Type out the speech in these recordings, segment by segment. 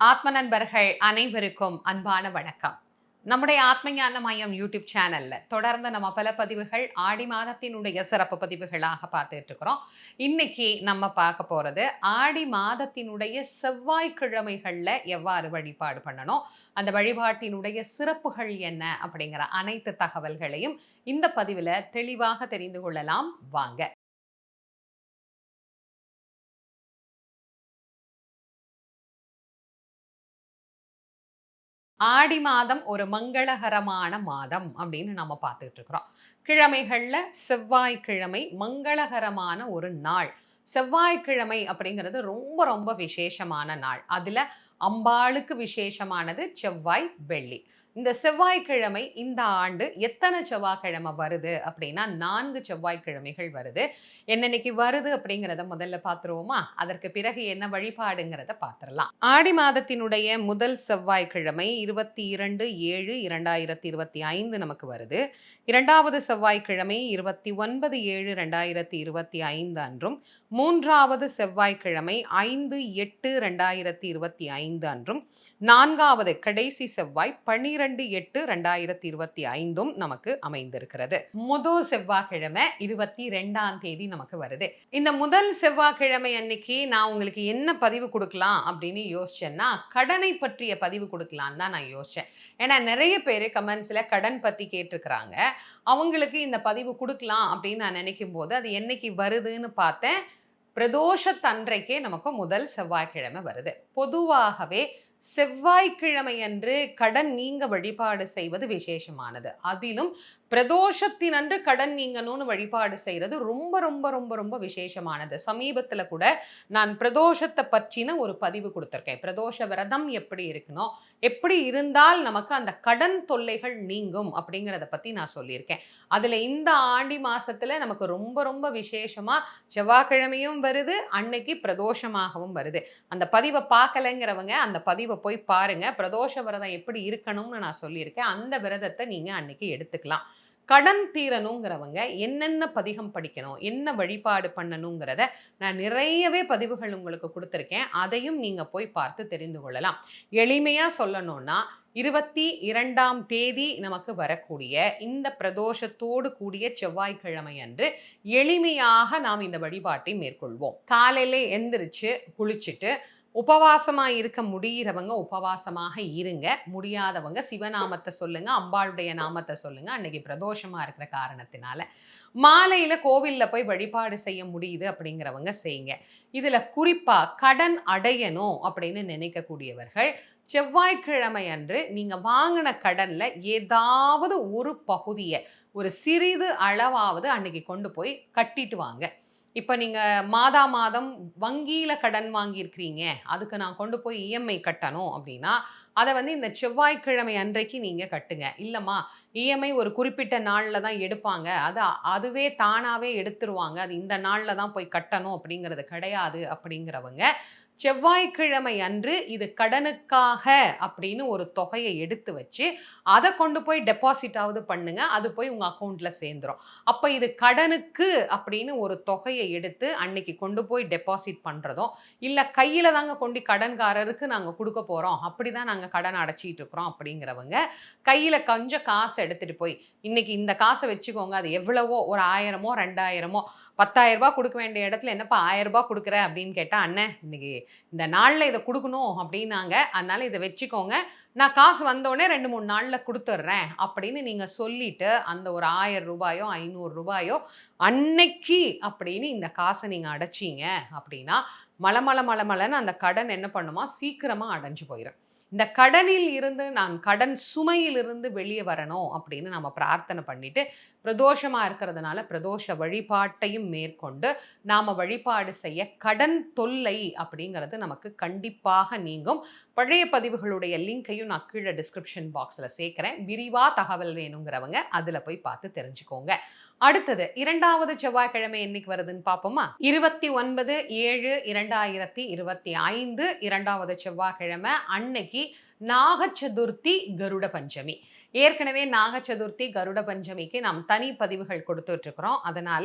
ஆத்ம நண்பர்கள் அனைவருக்கும் அன்பான வணக்கம். நம்முடைய ஆத்மஞான மையம் யூடியூப் சேனல்ல தொடர்ந்து நம்ம பல பதிவுகள் ஆடி மாதத்தினுடைய சிறப்பு பதிவுகளாக பார்த்துட்டு இருக்கிறோம். இன்னைக்கு நம்ம பார்க்க போறது ஆடி மாதத்தினுடைய செவ்வாய்க்கிழமைகள்ல எவ்வாறு வழிபாடு பண்ணணும் அந்த வழிபாட்டினுடைய சிறப்புகள் என்ன அப்படிங்கிற அனைத்து தகவல்களையும் இந்த பதிவில் தெளிவாக தெரிந்து கொள்ளலாம். வாங்க. ஆடி மாதம் ஒரு மங்களகரமான மாதம் அப்படின்னு நம்ம பார்த்துட்டு இருக்கிறோம். கிழமைகள்ல செவ்வாய்க்கிழமை மங்களகரமான ஒரு நாள். செவ்வாய்க்கிழமை அப்படிங்கிறது ரொம்ப ரொம்ப விசேஷமான நாள். அதுல அம்பாளுக்கு விசேஷமானது செவ்வாய் வெள்ளி. இந்த செவ்வாய்க்கிழமை இந்த ஆண்டு எத்தனை செவ்வாய்க்கிழமை வருது அப்படின்னா நான்கு செவ்வாய்க்கிழமைகள் வருது. என்னன்னைக்கு வருது அப்படிங்கிறத முதல்ல பார்த்துருவோமா? அதற்கு பிறகு என்ன வழிபாடுங்கிறத பார்த்துடலாம். ஆடி மாதத்தினுடைய முதல் செவ்வாய்க்கிழமை இருபத்தி இரண்டு ஏழு இரண்டாயிரத்தி இருபத்தி ஐந்து நமக்கு வருது. இரண்டாவது செவ்வாய்க்கிழமை இருபத்தி ஒன்பது ஏழு ரெண்டாயிரத்தி இருபத்தி ஐந்து அன்றும் மூன்றாவது செவ்வாய்க்கிழமை ஐந்து எட்டு ரெண்டாயிரத்தி இருபத்தி ஐந்து அன்றும் நான்காவது கடைசி செவ்வாய் பன்னிரண்டு எட்டு ரெண்டாயிரத்தி இருபத்தி ஐந்தும் நமக்கு அமைந்திருக்கிறது. முதல் செவ்வாய்க்கிழமை இருபத்தி ரெண்டாம் தேதி நமக்கு வருது. இந்த முதல் செவ்வாய்க்கிழமை அன்னைக்கு நான் உங்களுக்கு என்ன பதிவு கொடுக்கலாம் அப்படின்னு யோசிச்சேன்னா கடனை பற்றிய பதிவு கொடுக்கலான்னு தான் நான் யோசிச்சேன். ஏன்னா நிறைய பேர் கமெண்ட்ஸில் கடன் பற்றி கேட்டிருக்கிறாங்க. அவங்களுக்கு இந்த பதிவு கொடுக்கலாம் அப்படின்னு நான் நினைக்கும் போது அது என்னைக்கு வருதுன்னு பார்த்தேன். பிரதோஷத்தன்றைக்கே நமக்கு முதல் செவ்வாய்க்கிழமை வருது. பொதுவாகவே செவ்வாய்க்கிழமை அன்று கடன் நீங்க வழிபாடு செய்வது விசேஷமானது. அதிலும் பிரதோஷத்தினன்று கடன் நீங்கணும்னு வழிபாடு செய்கிறது ரொம்ப ரொம்ப ரொம்ப ரொம்ப விசேஷமானது. சமீபத்தில் கூட நான் பிரதோஷத்தை பற்றின ஒரு பதிவு கொடுத்துருக்கேன். பிரதோஷ விரதம் எப்படி இருக்கணும் எப்படி இருந்தால் நமக்கு அந்த கடன் தொல்லைகள் நீங்கும் அப்படிங்கிறத பற்றி நான் சொல்லியிருக்கேன். அதில் இந்த ஆண்டி மாசத்துல நமக்கு ரொம்ப ரொம்ப விசேஷமாக செவ்வாய்க்கிழமையும் வருது அன்னைக்கு பிரதோஷமாகவும் வருது. அந்த பதிவை பார்க்கலைங்கிறவங்க அந்த பதிவை போய் பாருங்க. பிரதோஷ விரதம் எப்படி இருக்கணும்னு நான் சொல்லியிருக்கேன். அந்த விரதத்தை நீங்கள் அன்னைக்கு எடுத்துக்கலாம். கடன் தீரணுங்கிறவங்க என்னென்ன பதிகம் படிக்கணும் என்ன வழிபாடு பண்ணணுங்கிறத நான் நிறையவே பதிவுகள் உங்களுக்கு கொடுத்துருக்கேன். அதையும் நீங்கள் போய் பார்த்து தெரிந்து கொள்ளலாம். எளிமையாக சொல்லணும்னா இருபத்தி இரண்டாம் தேதி நமக்கு வரக்கூடிய இந்த பிரதோஷத்தோடு கூடிய செவ்வாய்க்கிழமை அன்று எளிமையாக நாம் இந்த வழிபாட்டை மேற்கொள்வோம். காலையில எந்திரிச்சு குளிச்சுட்டு உபவாசமாக இருக்க முடிகிறவங்க உபவாசமாக இருங்க. முடியாதவங்க சிவநாமத்தை சொல்லுங்க அம்பாளுடைய நாமத்தை சொல்லுங்க. அன்னைக்கு பிரதோஷமாக இருக்கிற காரணத்தினால மாலையில் கோவிலில் போய் வழிபாடு செய்ய முடியுது அப்படிங்கிறவங்க செய்யுங்க இதில் குறிப்பாக கடன் அடையணும் அப்படின்னு நினைக்கக்கூடியவர்கள் செவ்வாய்க்கிழமை அன்று நீங்கள் வாங்கின கடனில் ஏதாவது ஒரு பகுதியை ஒரு சிறிது அளவாவது அன்னைக்கு கொண்டு போய் கட்டிட்டு வாங்க. இப்போ நீங்கள் மாதா மாதம் வங்கியில் கடன் வாங்கியிருக்கிறீங்க. அதுக்கு நான் கொண்டு போய் இஎம்ஐ கட்டணும் அப்படின்னா அதை வந்து இந்த செவ்வாய்க்கிழமை அன்றைக்கு நீங்கள் கட்டுங்க. இல்லைம்மா இஎம்ஐ ஒரு குறிப்பிட்ட நாளில் தான் எடுப்பாங்க. அது அதுவே தானாகவே எடுத்துருவாங்க. அது இந்த நாளில் தான் போய் கட்டணும் அப்படிங்கிறது கிடையாது அப்படிங்கிறவங்க செவ்வாய்க்கிழமை அன்று இது கடனுக்காக அப்படின்னு ஒரு தொகையை எடுத்து வச்சு அதை கொண்டு போய் டெபாசிட்டாவது பண்ணுங்க அது போய் உங்கள் அக்கௌண்ட்டில் சேர்ந்துடும் அப்போ இது கடனுக்கு அப்படின்னு ஒரு தொகையை எடுத்து அன்னைக்கு கொண்டு போய் டெபாசிட் பண்ணுறதும் இல்லை கையில் தாங்க கொண்டு கடன்காரருக்கு நாங்கள் கொடுக்க போகிறோம் அப்படி தான் நாங்கள் கடன் அடைச்சிட்டு இருக்கிறோம் அப்படிங்கிறவங்க கையில் கொஞ்சம் காசு எடுத்துகிட்டு போய் இன்னைக்கு இந்த காசை வச்சுக்கோங்க அது எவ்வளவோ ஒரு ஆயிரமோ ரெண்டாயிரமோ பத்தாயிரம் ரூபாய் கொடுக்க வேண்டிய இடத்துல என்னப்பா ஆயிரம் ரூபாய் கொடுக்குற அப்படின்னு கேட்டால் அண்ணன் இன்னைக்கு இந்த நாளில் இதை கொடுக்கணும் அப்படின்னாங்க. அதனால இதை வச்சுக்கோங்க. நான் காசு வந்தோடனே ரெண்டு மூணு நாளில் கொடுத்துட்றேன் அப்படின்னு நீங்கள் சொல்லிட்டு அந்த ஒரு ஆயிரம் ரூபாயோ ஐநூறு ரூபாயோ அன்னைக்கு அப்படின்னு இந்த காசை நீங்கள் அடைச்சிங்க அப்படின்னா மலை மலை மலை மலைன்னு அந்த கடன் என்ன பண்ணுமா? சீக்கிரமாக அடைஞ்சு போயிடும் இந்த கடனில் இருந்து நான் கடன் சுமையிலிருந்து வெளியே வரணும் அப்படின்னு நம்ம பிரார்த்தனை பண்ணிட்டு பிரதோஷமாக இருக்கிறதுனால பிரதோஷ வழிபாட்டையும் மேற்கொண்டு நாம் வழிபாடு செய்ய கடன் தொல்லை அப்படிங்கிறது நமக்கு கண்டிப்பாக நீங்கும். பழைய பதிவுகளுடைய லிங்கையும் நான் கீழே டிஸ்கிரிப்ஷன் பாக்ஸில் சேர்க்குறேன். விரிவாக தகவல் வேணுங்கிறவங்க அதில் போய் பார்த்து தெரிஞ்சுக்கோங்க. அடுத்தது இரண்டாவது செவ்வாய்க்கிழமை என்னைக்கு வருதுன்னு பார்ப்போமா? இருபத்தி ஒன்பது ஏழு இரண்டாயிரத்தி இருபத்தி ஐந்து இரண்டாவது செவ்வாய்க்கிழமை அன்னைக்கு நாக சதுர்த்தி கருட பஞ்சமி. ஏற்கனவே நாக சதுர்த்தி கருட பஞ்சமிக்கு நாம் தனி பதிவுகள் கொடுத்துட்டு இருக்கிறோம் அதனால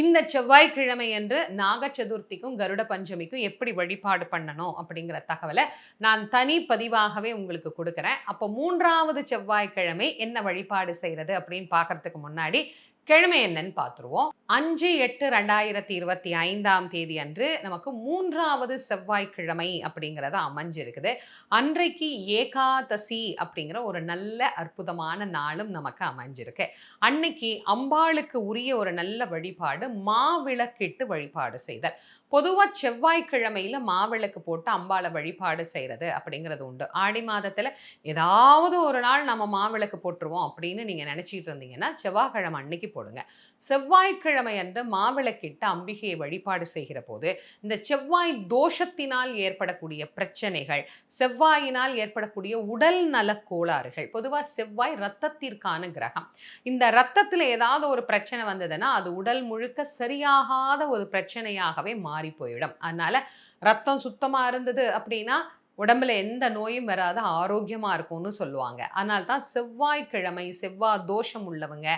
இந்த செவ்வாய்க்கிழமை என்று நாக சதுர்த்திக்கும் கருட பஞ்சமிக்கும் எப்படி வழிபாடு பண்ணணும் அப்படிங்கிற தகவலை நான் தனி பதிவாகவே உங்களுக்கு கொடுக்குறேன். அப்போ மூன்றாவது செவ்வாய்க்கிழமை என்ன வழிபாடு செய்கிறது அப்படின்னு பார்க்கறதுக்கு முன்னாடி கிழமை என்னன்னு பார்த்துருவோம். அஞ்சு எட்டு ரெண்டாயிரத்தி இருபத்தி ஐந்தாம் தேதி அன்று நமக்கு மூன்றாவது செவ்வாய்க்கிழமை அப்படிங்கிறது அமைஞ்சிருக்குது. அன்றைக்கு ஏகாதசி அப்படிங்கிற ஒரு நல்ல அற்புதமான நாளும் நமக்கு அமைஞ்சிருக்கு. அன்னைக்கு அம்பாளுக்கு உரிய ஒரு நல்ல வழிபாடு மாவிளக்கிட்டு வழிபாடு செய்தல். பொதுவாக செவ்வாய்க்கிழமையில் மாவிளக்கு போட்டு அம்பாளை வழிபாடு செய்கிறது அப்படிங்கிறது உண்டு. ஆடி மாதத்தில் ஏதாவது ஒரு நாள் நம்ம மாவிளக்கு போட்டுருவோம் அப்படின்னு நீங்கள் நினச்சிட்டு இருந்தீங்கன்னா செவ்வாய்க்கிழமை அன்னைக்கு போடுங்க. செவ்வாய்க்கிழமை அன்று மாவிளக்கிட்டு அம்பிகையை வழிபாடு செய்கிற போது இந்த செவ்வாய் தோஷத்தினால் ஏற்படக்கூடிய பிரச்சனைகள் செவ்வாயினால் ஏற்படக்கூடிய உடல் நல கோளாறுகள் பொதுவாக செவ்வாய் ரத்தத்திற்கான கிரகம். இந்த ரத்தத்தில் ஏதாவது ஒரு பிரச்சனை வந்ததுன்னா அது உடல் முழுக்க சரியாகாத ஒரு பிரச்சனையாகவே மாறி மாறி போயிடும் அதனால ரத்தம் சுத்தமா இருந்தது அப்படின்னா உடம்புல எந்த நோயும் வராத ஆரோக்கியமாக இருக்கும்னு சொல்லுவாங்க. அதனால தான் செவ்வாய்க்கிழமை செவ்வாய் தோஷம் உள்ளவங்க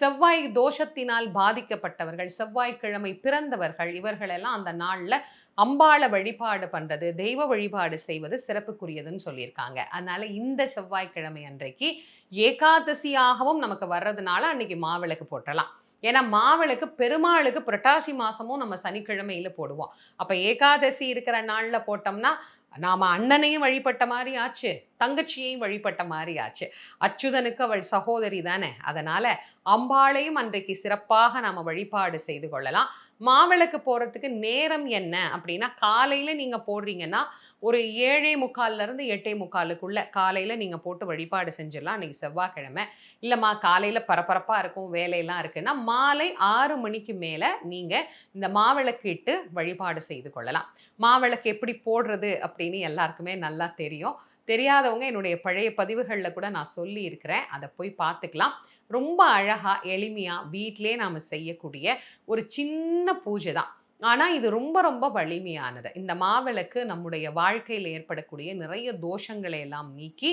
செவ்வாய் தோஷத்தினால் பாதிக்கப்பட்டவர்கள் செவ்வாய்க்கிழமை பிறந்தவர்கள் இவர்களெல்லாம் அந்த நாளில் அம்பாளை வழிபாடு பண்ணுறது தெய்வ வழிபாடு செய்வது சிறப்புக்குரியதுன்னு சொல்லியிருக்காங்க. அதனால் இந்த செவ்வாய்க்கிழமை அன்றைக்கு ஏகாதசியாகவும் நமக்கு வர்றதுனால அன்னைக்கு மாவிளக்கு போட்டலாம் ஏன்னா மாவிளக்கு பெருமாளுக்கு புரட்டாசி மாதமும் நம்ம சனிக்கிழமையில போடுவோம். அப்போ ஏகாதசி இருக்கிற நாளில் போட்டோம்னா நாம அண்ணனையும் வழிபட்ட மாதிரி ஆச்சு தங்கச்சியையும் வழிபட்ட மாதிரி ஆச்சு. அச்சுதனுக்கு அவள் சகோதரி தானே. அதனால அம்பாளையும் அன்றைக்கு சிறப்பாக நாம வழிபாடு செய்து கொள்ளலாம். மாவிளக்கு போகிறதுக்கு நேரம் என்ன? அப்படின்னா காலையில் நீங்கள் போடுறீங்கன்னா ஒரு ஏழே முக்கால்லேருந்து எட்டே முக்காலுக்குள்ள காலையில் நீங்கள் போட்டு வழிபாடு செஞ்சிடலாம். அன்றைக்கி செவ்வாய்க்கிழமை. இல்லைம்மா காலையில் பரபரப்பாக இருக்கும் வேலையெல்லாம் இருக்குன்னா மாலை ஆறு மணிக்கு மேலே நீங்கள் இந்த மாவிளக்கு இட்டு வழிபாடு செய்து கொள்ளலாம். மாவிளக்கு எப்படி போடுறது அப்படின்னு எல்லாருக்குமே நல்லா தெரியும். தெரியாதவங்க என்னுடைய பழைய பதிவுகளில் கூட நான் சொல்லி இருக்கிறேன் அதை போய் பார்த்துக்கலாம். ரொம்ப அழகாக எளிமையாக வீட்டிலே நாம் செய்யக்கூடிய ஒரு சின்ன பூஜை தான். ஆனால் இது ரொம்ப ரொம்ப வலிமையானது. இந்த மாவிளக்கு நம்முடைய வாழ்க்கையில் ஏற்படக்கூடிய நிறைய தோஷங்களை எல்லாம் நீக்கி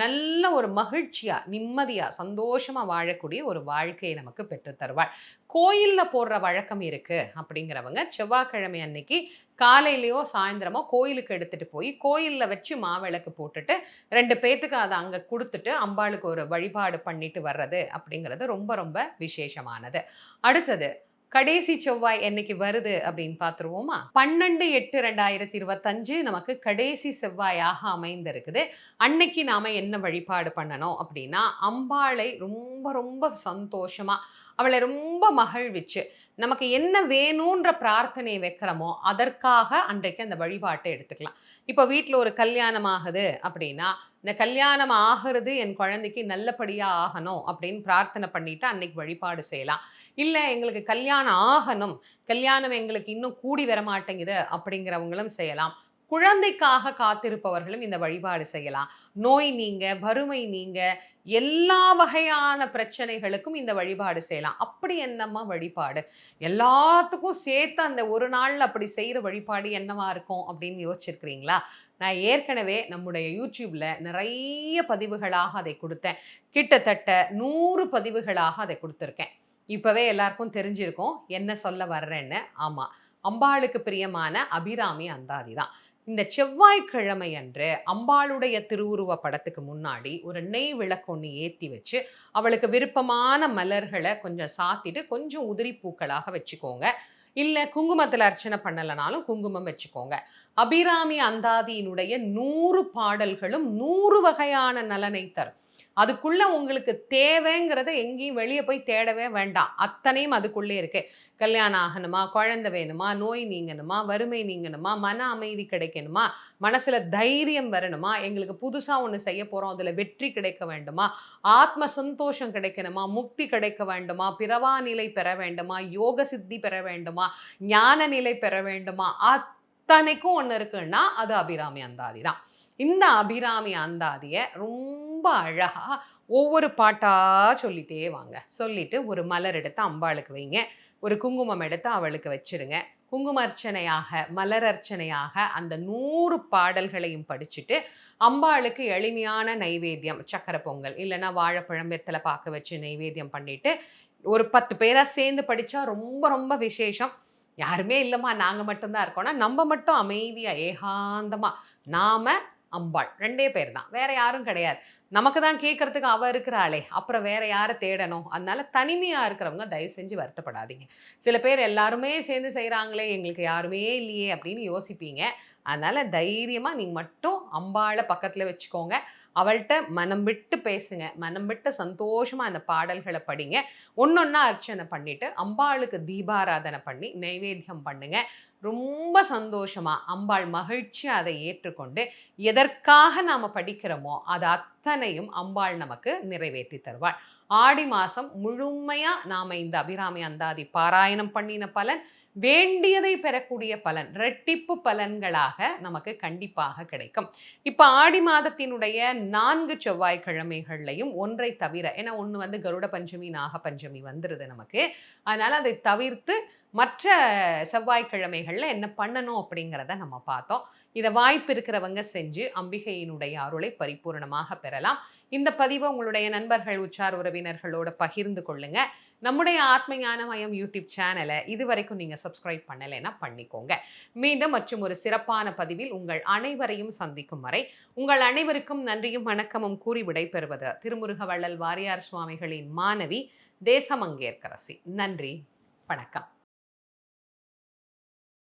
நல்ல ஒரு மகிழ்ச்சியாக நிம்மதியாக சந்தோஷமாக வாழக்கூடிய ஒரு வாழ்க்கையை நமக்கு பெற்றுத்தருவாள் கோயிலில் போடுற வழக்கம் இருக்குது அப்படிங்கிறவங்க செவ்வாய்க்கிழமை அன்னைக்கு காலையிலையோ சாயந்தரமோ கோயிலுக்கு எடுத்துகிட்டு போய் கோயிலில் வச்சு மாவிளக்கு போட்டுட்டு ரெண்டு பேத்துக்கு அதை அங்கே கொடுத்துட்டு அம்பாளுக்கு ஒரு வழிபாடு பண்ணிட்டு வர்றது அப்படிங்கிறது ரொம்ப ரொம்ப விசேஷமானது. அடுத்தது கடைசி செவ்வாய் என்னைக்கு வருது அப்படின்னு பார்த்துருவோமா? பன்னெண்டு எட்டு ரெண்டாயிரத்தி இருபத்தஞ்சு நமக்கு கடைசி செவ்வாயாக அமைந்திருக்குது. அன்னைக்கு நாம என்ன வழிபாடு பண்ணணும் அப்படின்னா அம்பாளை ரொம்ப ரொம்ப சந்தோஷமா அவளை ரொம்ப மகிழ்விச்சு. நமக்கு என்ன வேணுன்ற பிரார்த்தனை வைக்கிறோமோ அதற்காக அன்றைக்கு அந்த வழிபாட்டை எடுத்துக்கலாம். இப்போ வீட்டில் ஒரு கல்யாணம் ஆகுது அப்படின்னா இந்த கல்யாணம் ஆகிறது என் குழந்தைக்கு நல்லபடியாக ஆகணும் அப்படின்னு பிரார்த்தனை பண்ணிட்டு அன்னைக்கு வழிபாடு செய்யலாம். இல்லை எங்களுக்கு கல்யாணம் ஆகணும் கல்யாணம் எங்களுக்கு இன்னும் கூடி வர மாட்டேங்குது அப்படிங்கிறவங்களும் செய்யலாம். குழந்தைக்காக காத்திருப்பவர்களும் இந்த வழிபாடு செய்யலாம். நோய் நீங்க வறுமை நீங்க எல்லா வகையான பிரச்சனைகளுக்கும் இந்த வழிபாடு செய்யலாம். அப்படி என்னம்மா வழிபாடு? எல்லாத்துக்கும் சேர்த்து அந்த ஒரு நாள் அப்படி செய்கிற வழிபாடு என்னவா இருக்கும் அப்படின்னு யோசிச்சிருக்கிறீங்களா? நான் ஏற்கனவே நம்முடைய யூடியூப்ல நிறைய பதிவுகளாக அதை கொடுத்தேன். கிட்டத்தட்ட நூறு பதிவுகளாக அதை கொடுத்துருக்கேன். இப்போவே எல்லாருக்கும் தெரிஞ்சிருக்கும் என்ன சொல்ல வர்றேன்னு. ஆமாம் அம்பாளுக்கு பிரியமான அபிராமி அந்தாதி தான். இந்த செவ்வாய்க்கிழமை அன்று அம்பாளுடைய திருவுருவ படத்துக்கு முன்னாடி ஒரு நெய் விளக்கு ஒன்று ஏற்றி வச்சு அவளுக்கு விருப்பமான மலர்களை கொஞ்சம் சாத்திட்டு கொஞ்சம் உதிரி பூக்களாக வச்சுக்கோங்க. இல்லை குங்குமத்தில் அர்ச்சனை பண்ணலைனாலும் குங்குமம் வச்சுக்கோங்க. அபிராமி அந்தாதியினுடைய நூறு பாடல்களும் நூறு வகையான நலனை தரும். அதுக்குள்ள உங்களுக்கு தேவைங்கிறத எங்கேயும் வெளியே போய் தேடவே வேண்டாம். அத்தனையும் அதுக்குள்ளே இருக்கு. கல்யாணம் ஆகணுமா குழந்தை வேணுமா நோய் நீங்கணுமா வறுமை நீங்கணுமா மன அமைதி கிடைக்கணுமா மனசில் தைரியம் வரணுமா எங்களுக்கு புதுசாக ஒன்று செய்ய போகிறோம் அதில் வெற்றி கிடைக்க வேண்டுமா ஆத்ம சந்தோஷம் கிடைக்கணுமா முக்தி கிடைக்க வேண்டுமா பிறவா நிலை பெற வேண்டுமா யோக சித்தி பெற வேண்டுமா ஞான நிலை பெற வேண்டுமா அத்தனைக்கும் ஒன்று இருக்குன்னா அது அபிராமி அந்தாதி தான். இந்த அபிராமி அந்தாதியை ரொம்ப அழகாக ஒவ்வொரு பாட்டாக சொல்லிட்டே வாங்க. சொல்லிட்டு ஒரு மலர் எடுத்து அம்பாளுக்கு வைங்க. ஒரு குங்குமம் எடுத்து அவளுக்கு வச்சிருங்க. குங்கும அர்ச்சனையாக மலர் அர்ச்சனையாக அந்த நூறு பாடல்களையும் படிச்சுட்டு அம்பாளுக்கு எளிமையான நைவேத்தியம் சக்கரை பொங்கல் இல்லைன்னா வாழைப்பழம் வெத்தலை பார்க்க வச்சு நைவேத்தியம் பண்ணிட்டு ஒரு பத்து பேராக சேர்ந்து படித்தா ரொம்ப ரொம்ப விசேஷம். யாருமே இல்லைம்மா நாங்கள் மட்டும்தான் இருக்கோம்னா நம்ம மட்டும் அமைதியாக ஏகாந்தமாக நாம் அம்பாள். ரெண்டே பேர் தான். வேற யாரும் கிடையாது. நமக்கு தான் கேட்கறதுக்கு அவள் இருக்கிறாளே. அப்புறம் வேற யாரை தேடணும்? அதனால தனிமையாக இருக்கிறவங்க தயவு செஞ்சு வருத்தப்படாதீங்க. சில பேர் எல்லாருமே சேர்ந்து செய்கிறாங்களே எங்களுக்கு யாருமே இல்லையே அப்படின்னு யோசிப்பீங்க. அதனால தைரியமாக நீங்கள் மட்டும் அம்பாளை பக்கத்தில் வச்சுக்கோங்க. அவள்கிட்ட மனம் விட்டு பேசுங்க மனம் விட்டு சந்தோஷமாக அந்த பாடல்களை படிங்க. ஒன்றொன்னா அர்ச்சனை பண்ணிட்டு அம்பாளுக்கு தீபாராதனை பண்ணி நைவேத்தியம் பண்ணுங்க. ரொம்ப சந்தோஷமாக அம்பாள் மகிழ்ச்சியாக அதை ஏற்றுக்கொண்டு எதற்காக நாம் படிக்கிறோமோ அது அத்தனையும் அம்பாள் நமக்கு நிறைவேற்றி தருவாள். ஆடி மாதம் முழுமையாக நாம் இந்த அபிராமி அந்தாதி பாராயணம் பண்ணின பலன் வேண்டியதை பெறக்கூடிய பலன் ரெட்டிப்பு பலன்களாக நமக்கு கண்டிப்பாக கிடைக்கும். இப்போ ஆடி மாதத்தினுடைய நான்கு செவ்வாய்க்கிழமைகள்லையும் ஒன்றை தவிர ஏன்னா ஒன்று வந்து கருட பஞ்சமி நாக பஞ்சமி வந்துடுது நமக்கு. அதனால் அதை தவிர்த்து மற்ற செவ்வாய்க்கிழமைகளில் என்ன பண்ணணும் அப்படிங்கிறத நம்ம பார்த்தோம். இதை வாய்ப்பு இருக்கிறவங்க செஞ்சு அம்பிகையினுடைய அருளை பரிபூர்ணமாக பெறலாம். இந்த பதிவை உங்களுடைய நண்பர்கள் உச்சார் உறவினர்களோட பகிர்ந்து கொள்ளுங்க. நம்முடைய ஆத்ம ஞானமயம் யூடியூப் சேனலை இது வரைக்கும் நீங்கள் சப்ஸ்கிரைப் பண்ணலைன்னா பண்ணிக்கோங்க. மீண்டும் மற்றும் ஒரு சிறப்பான பதிவில் உங்கள் அனைவரையும் சந்திக்கும் வரை உங்கள் அனைவருக்கும் நன்றியும் வணக்கமும் கூறி விடைபெறுவது திருமுருக வள்ளல் வாரியார் சுவாமிகளின் மாணவி தேசமங்கேற்கரசி. நன்றி வணக்கம்.